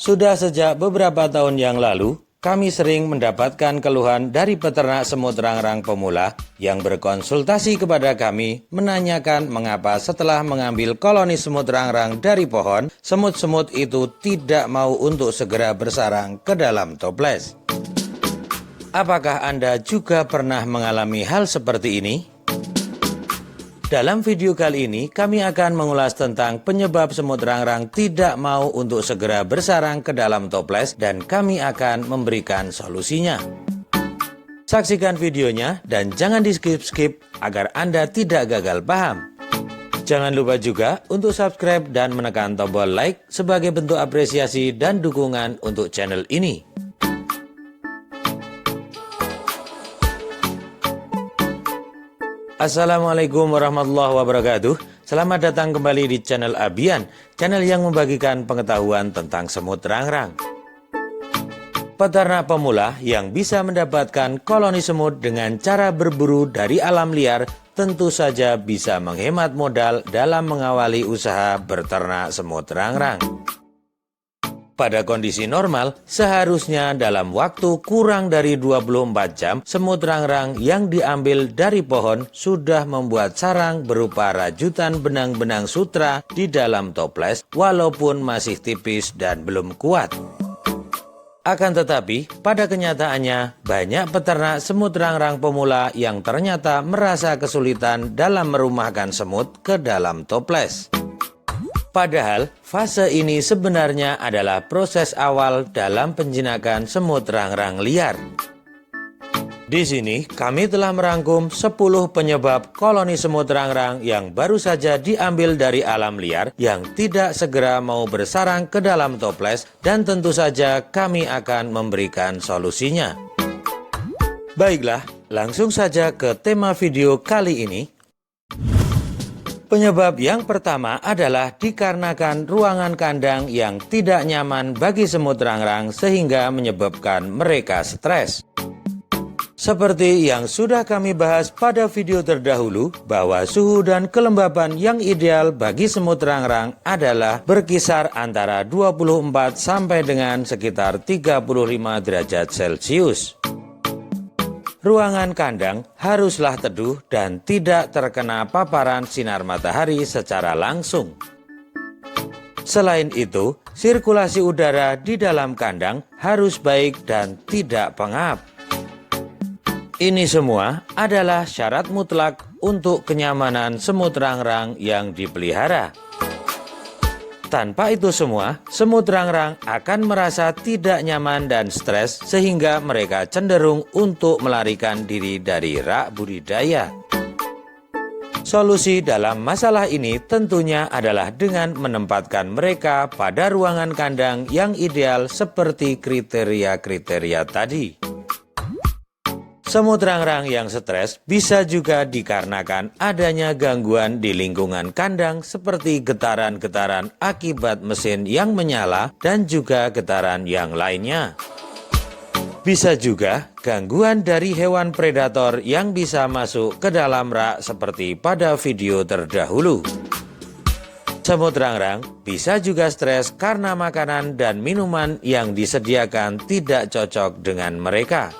Sudah sejak beberapa tahun yang lalu, kami sering mendapatkan keluhan dari peternak semut rang-rang pemula yang berkonsultasi kepada kami menanyakan mengapa setelah mengambil koloni semut rang-rang dari pohon, semut-semut itu tidak mau untuk segera bersarang ke dalam toples. Apakah Anda juga pernah mengalami hal seperti ini? Dalam video kali ini, kami akan mengulas tentang penyebab semut rang-rang tidak mau untuk segera bersarang ke dalam toples dan kami akan memberikan solusinya. Saksikan videonya dan jangan di skip-skip agar Anda tidak gagal paham. Jangan lupa juga untuk subscribe dan menekan tombol like sebagai bentuk apresiasi dan dukungan untuk channel ini. Assalamualaikum warahmatullahi wabarakatuh Selamat datang kembali di channel Abian Channel yang membagikan pengetahuan tentang semut rang-rang Peternak pemula yang bisa mendapatkan koloni semut dengan cara berburu dari alam liar tentu saja bisa menghemat modal dalam mengawali usaha berternak semut rang-rang. Pada kondisi normal, seharusnya dalam waktu kurang dari 24 jam, semut rang-rang yang diambil dari pohon sudah membuat sarang berupa rajutan benang-benang sutra di dalam toples walaupun masih tipis dan belum kuat. Akan tetapi, pada kenyataannya, banyak peternak semut rang-rang pemula yang ternyata merasa kesulitan dalam merumahkan semut ke dalam toples. Padahal fase ini sebenarnya adalah proses awal dalam penjinakan semut rang-rang liar. Di sini kami telah merangkum 10 penyebab koloni semut rang-rang yang baru saja diambil dari alam liar yang tidak segera mau bersarang ke dalam toples dan tentu saja kami akan memberikan solusinya. Baiklah, langsung saja ke tema video kali ini Penyebab yang pertama adalah dikarenakan ruangan kandang yang tidak nyaman bagi semut rang-rang sehingga menyebabkan mereka stres. Seperti yang sudah kami bahas pada video terdahulu, bahwa suhu dan kelembapan yang ideal bagi semut rang-rang adalah berkisar antara 24 sampai dengan sekitar 35 derajat Celcius. Ruangan kandang haruslah teduh dan tidak terkena paparan sinar matahari secara langsung. Selain itu, sirkulasi udara di dalam kandang harus baik dan tidak pengap. Ini semua adalah syarat mutlak untuk kenyamanan semut rang-rang yang dipelihara. Tanpa itu semua, semut rang-rang akan merasa tidak nyaman dan stres sehingga mereka cenderung untuk melarikan diri dari rak budidaya. Solusi dalam masalah ini tentunya adalah dengan menempatkan mereka pada ruangan kandang yang ideal seperti kriteria-kriteria tadi. Semut rang-rang yang stres bisa juga dikarenakan adanya gangguan di lingkungan kandang seperti getaran-getaran akibat mesin yang menyala dan juga getaran yang lainnya. Bisa juga gangguan dari hewan predator yang bisa masuk ke dalam rak seperti pada video terdahulu. Semut rang-rang bisa juga stres karena makanan dan minuman yang disediakan tidak cocok dengan mereka.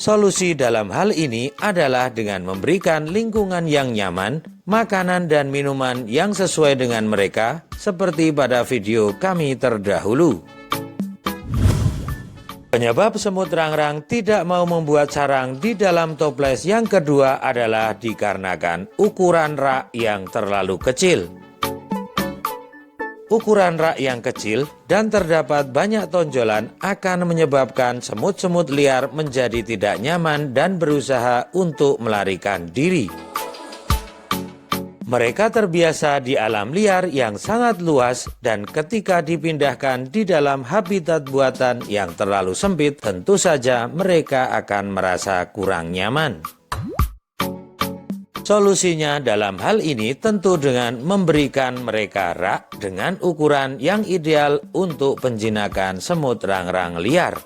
Solusi dalam hal ini adalah dengan memberikan lingkungan yang nyaman, makanan dan minuman yang sesuai dengan mereka, seperti pada video kami terdahulu. Penyebab semut rang-rang tidak mau membuat sarang di dalam toples yang kedua adalah dikarenakan ukuran rak yang terlalu kecil. Ukuran rak yang kecil dan terdapat banyak tonjolan akan menyebabkan semut-semut liar menjadi tidak nyaman dan berusaha untuk melarikan diri. Mereka terbiasa di alam liar yang sangat luas dan ketika dipindahkan di dalam habitat buatan yang terlalu sempit, tentu saja mereka akan merasa kurang nyaman. Solusinya dalam hal ini tentu dengan memberikan mereka rak dengan ukuran yang ideal untuk penjinakan semut rang-rang liar.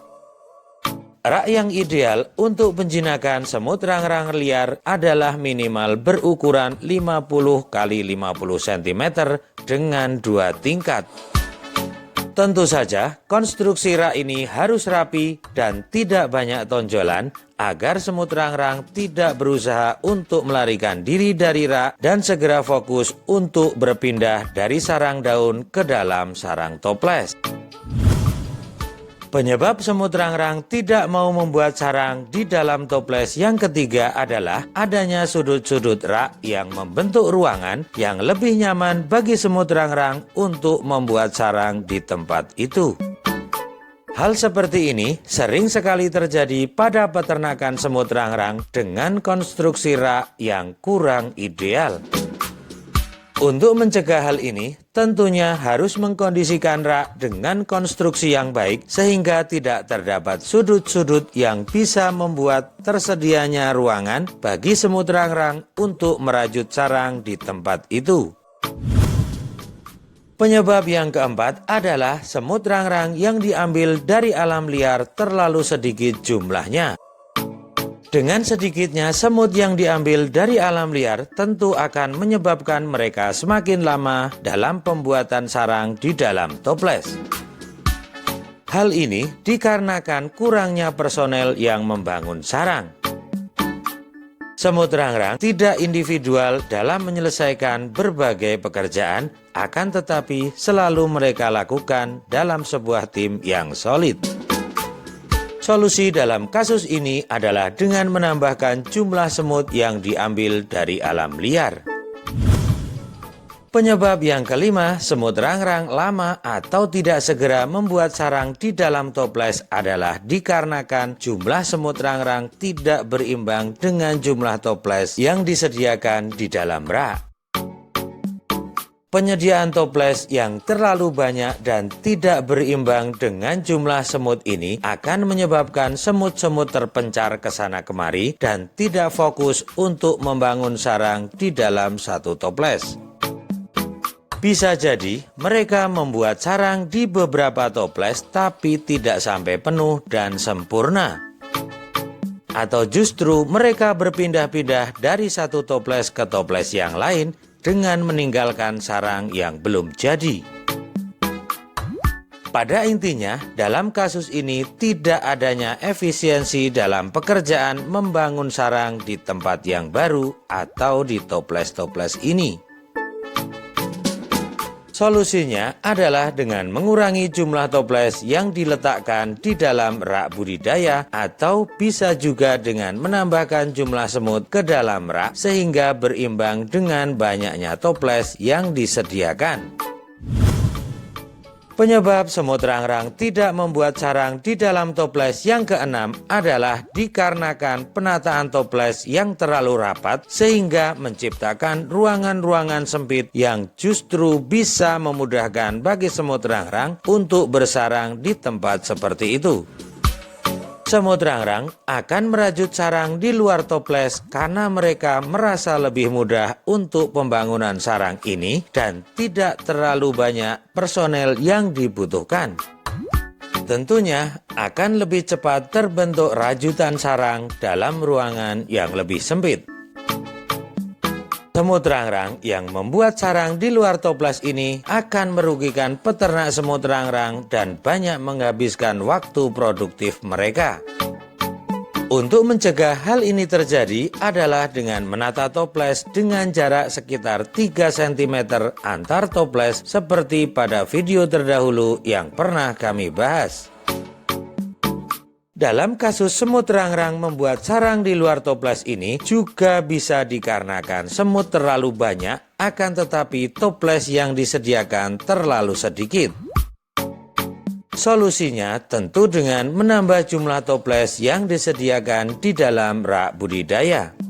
Rak yang ideal untuk penjinakan semut rang-rang liar adalah minimal berukuran 50 x 50 cm dengan dua tingkat. Tentu saja, konstruksi rak ini harus rapi dan tidak banyak tonjolan agar semut rangrang tidak berusaha untuk melarikan diri dari rak dan segera fokus untuk berpindah dari sarang daun ke dalam sarang toples. Penyebab semut rangrang tidak mau membuat sarang di dalam toples yang ketiga adalah adanya sudut-sudut rak yang membentuk ruangan yang lebih nyaman bagi semut rangrang untuk membuat sarang di tempat itu. Hal seperti ini sering sekali terjadi pada peternakan semut rangrang dengan konstruksi rak yang kurang ideal. Untuk mencegah hal ini, tentunya harus mengkondisikan rak dengan konstruksi yang baik sehingga tidak terdapat sudut-sudut yang bisa membuat tersedianya ruangan bagi semut rangrang untuk merajut sarang di tempat itu. Penyebab yang keempat adalah semut rangrang yang diambil dari alam liar terlalu sedikit jumlahnya. Dengan sedikitnya semut yang diambil dari alam liar tentu akan menyebabkan mereka semakin lama dalam pembuatan sarang di dalam toples. Hal ini dikarenakan kurangnya personel yang membangun sarang. Semut rangrang tidak individual dalam menyelesaikan berbagai pekerjaan, akan tetapi selalu mereka lakukan dalam sebuah tim yang solid. Solusi dalam kasus ini adalah dengan menambahkan jumlah semut yang diambil dari alam liar. Penyebab yang kelima, semut rangrang lama atau tidak segera membuat sarang di dalam toples adalah dikarenakan jumlah semut rangrang tidak berimbang dengan jumlah toples yang disediakan di dalam rak. Penyediaan toples yang terlalu banyak dan tidak berimbang dengan jumlah semut ini akan menyebabkan semut-semut terpencar ke sana kemari dan tidak fokus untuk membangun sarang di dalam satu toples. Bisa jadi mereka membuat sarang di beberapa toples tapi tidak sampai penuh dan sempurna. Atau justru mereka berpindah-pindah dari satu toples ke toples yang lain dengan meninggalkan sarang yang belum jadi. Pada intinya, dalam kasus ini tidak adanya efisiensi dalam pekerjaan membangun sarang di tempat yang baru atau di toples-toples ini. Solusinya adalah dengan mengurangi jumlah toples yang diletakkan di dalam rak budidaya atau bisa juga dengan menambahkan jumlah semut ke dalam rak sehingga berimbang dengan banyaknya toples yang disediakan. Penyebab semut rangrang tidak membuat sarang di dalam toples yang keenam adalah dikarenakan penataan toples yang terlalu rapat sehingga menciptakan ruangan-ruangan sempit yang justru bisa memudahkan bagi semut rangrang untuk bersarang di tempat seperti itu. Semut rangrang akan merajut sarang di luar toples karena mereka merasa lebih mudah untuk pembangunan sarang ini dan tidak terlalu banyak personel yang dibutuhkan. Tentunya akan lebih cepat terbentuk rajutan sarang dalam ruangan yang lebih sempit. Semut rangrang yang membuat sarang di luar toples ini akan merugikan peternak semut rangrang dan banyak menghabiskan waktu produktif mereka. Untuk mencegah hal ini terjadi adalah dengan menata toples dengan jarak sekitar 3 cm antar toples seperti pada video terdahulu yang pernah kami bahas. Dalam kasus semut rangrang membuat sarang di luar toples ini juga bisa dikarenakan semut terlalu banyak akan tetapi toples yang disediakan terlalu sedikit. Solusinya tentu dengan menambah jumlah toples yang disediakan di dalam rak budidaya.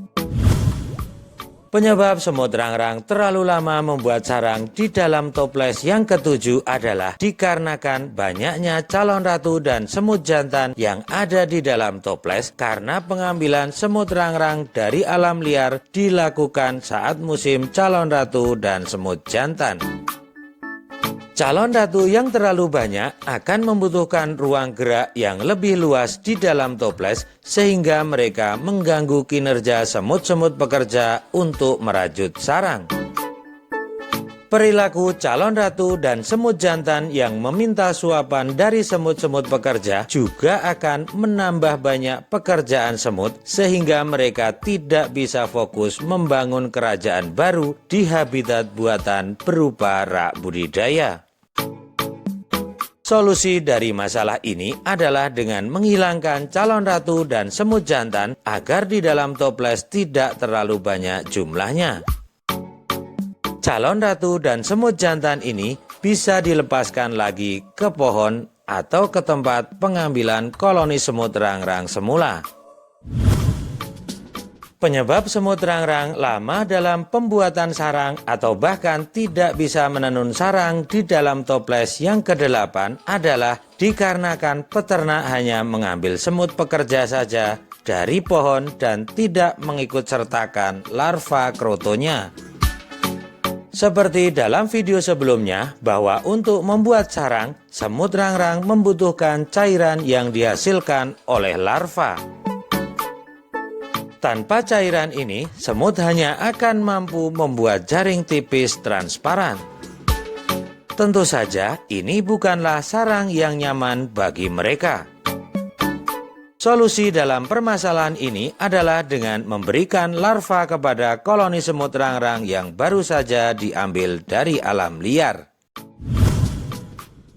Penyebab semut rangrang terlalu lama membuat sarang di dalam toples yang ketujuh adalah dikarenakan banyaknya calon ratu dan semut jantan yang ada di dalam toples karena pengambilan semut rangrang dari alam liar dilakukan saat musim calon ratu dan semut jantan. Calon ratu yang terlalu banyak akan membutuhkan ruang gerak yang lebih luas di dalam toples sehingga mereka mengganggu kinerja semut-semut pekerja untuk merajut sarang. Perilaku calon ratu dan semut jantan yang meminta suapan dari semut-semut pekerja juga akan menambah banyak pekerjaan semut sehingga mereka tidak bisa fokus membangun kerajaan baru di habitat buatan berupa rak budidaya. Solusi dari masalah ini adalah dengan menghilangkan calon ratu dan semut jantan agar di dalam toples tidak terlalu banyak jumlahnya. Calon ratu dan semut jantan ini bisa dilepaskan lagi ke pohon atau ke tempat pengambilan koloni semut rang-rang semula. Penyebab semut rang-rang lama dalam pembuatan sarang atau bahkan tidak bisa menenun sarang di dalam toples yang kedelapan adalah dikarenakan peternak hanya mengambil semut pekerja saja dari pohon dan tidak mengikut sertakan larva krotonya. Seperti dalam video sebelumnya, bahwa untuk membuat sarang, semut rang-rang membutuhkan cairan yang dihasilkan oleh larva. Tanpa cairan ini, semut hanya akan mampu membuat jaring tipis transparan. Tentu saja, ini bukanlah sarang yang nyaman bagi mereka. Solusi dalam permasalahan ini adalah dengan memberikan larva kepada koloni semut rang-rang yang baru saja diambil dari alam liar.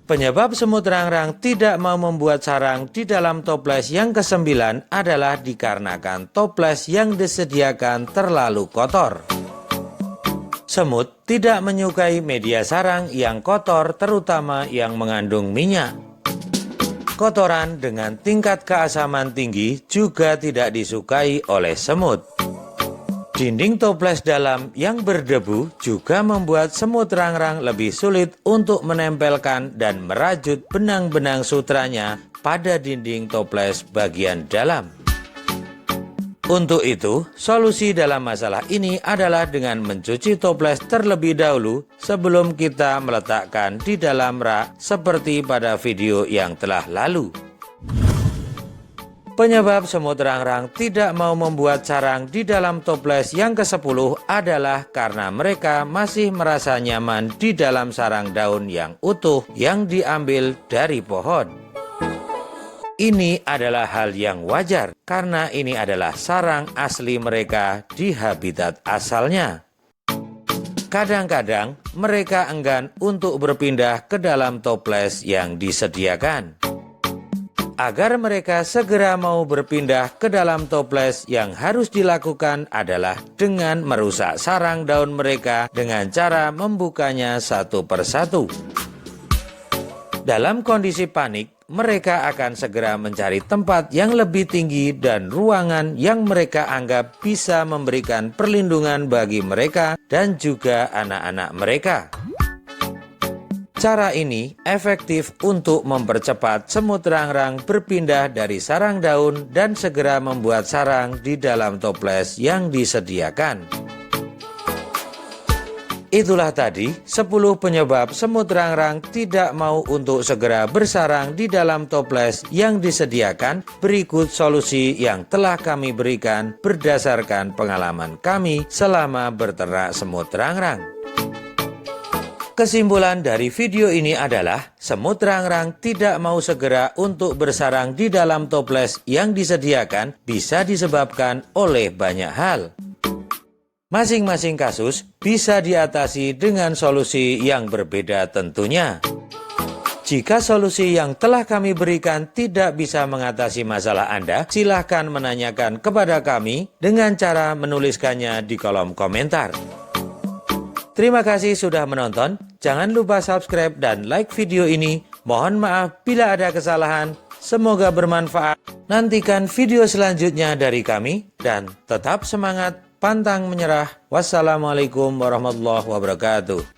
Penyebab semut rang-rang tidak mau membuat sarang di dalam toples yang kesembilan adalah dikarenakan toples yang disediakan terlalu kotor. Semut tidak menyukai media sarang yang kotor terutama yang mengandung minyak. Kotoran dengan tingkat keasaman tinggi juga tidak disukai oleh semut. Dinding toples dalam yang berdebu juga membuat semut rang-rang lebih sulit untuk menempelkan dan merajut benang-benang sutranya pada dinding toples bagian dalam. Untuk itu, solusi dalam masalah ini adalah dengan mencuci toples terlebih dahulu sebelum kita meletakkan di dalam rak seperti pada video yang telah lalu. Penyebab semut rang-rang tidak mau membuat sarang di dalam toples yang ke-10 adalah karena mereka masih merasa nyaman di dalam sarang daun yang utuh yang diambil dari pohon. Ini adalah hal yang wajar karena ini adalah sarang asli mereka di habitat asalnya. Kadang-kadang mereka enggan untuk berpindah ke dalam toples yang disediakan. Agar mereka segera mau berpindah ke dalam toples yang harus dilakukan adalah dengan merusak sarang daun mereka dengan cara membukanya satu persatu. Dalam kondisi panik, mereka akan segera mencari tempat yang lebih tinggi dan ruangan yang mereka anggap bisa memberikan perlindungan bagi mereka dan juga anak-anak mereka. Cara ini efektif untuk mempercepat semut rang-rang berpindah dari sarang daun dan segera membuat sarang di dalam toples yang disediakan. Itulah tadi 10 penyebab semut rang-rang tidak mau untuk segera bersarang di dalam toples yang disediakan. Berikut solusi yang telah kami berikan berdasarkan pengalaman kami selama berternak semut rang-rang. Kesimpulan dari video ini adalah semut rang-rang tidak mau segera untuk bersarang di dalam toples yang disediakan bisa disebabkan oleh banyak hal. Masing-masing kasus bisa diatasi dengan solusi yang berbeda tentunya. Jika solusi yang telah kami berikan tidak bisa mengatasi masalah Anda, silahkan menanyakan kepada kami dengan cara menuliskannya di kolom komentar. Terima kasih sudah menonton. Jangan lupa subscribe dan like video ini. Mohon maaf bila ada kesalahan. Semoga bermanfaat. Nantikan video selanjutnya dari kami dan tetap semangat pantang menyerah. Wassalamualaikum warahmatullahi wabarakatuh.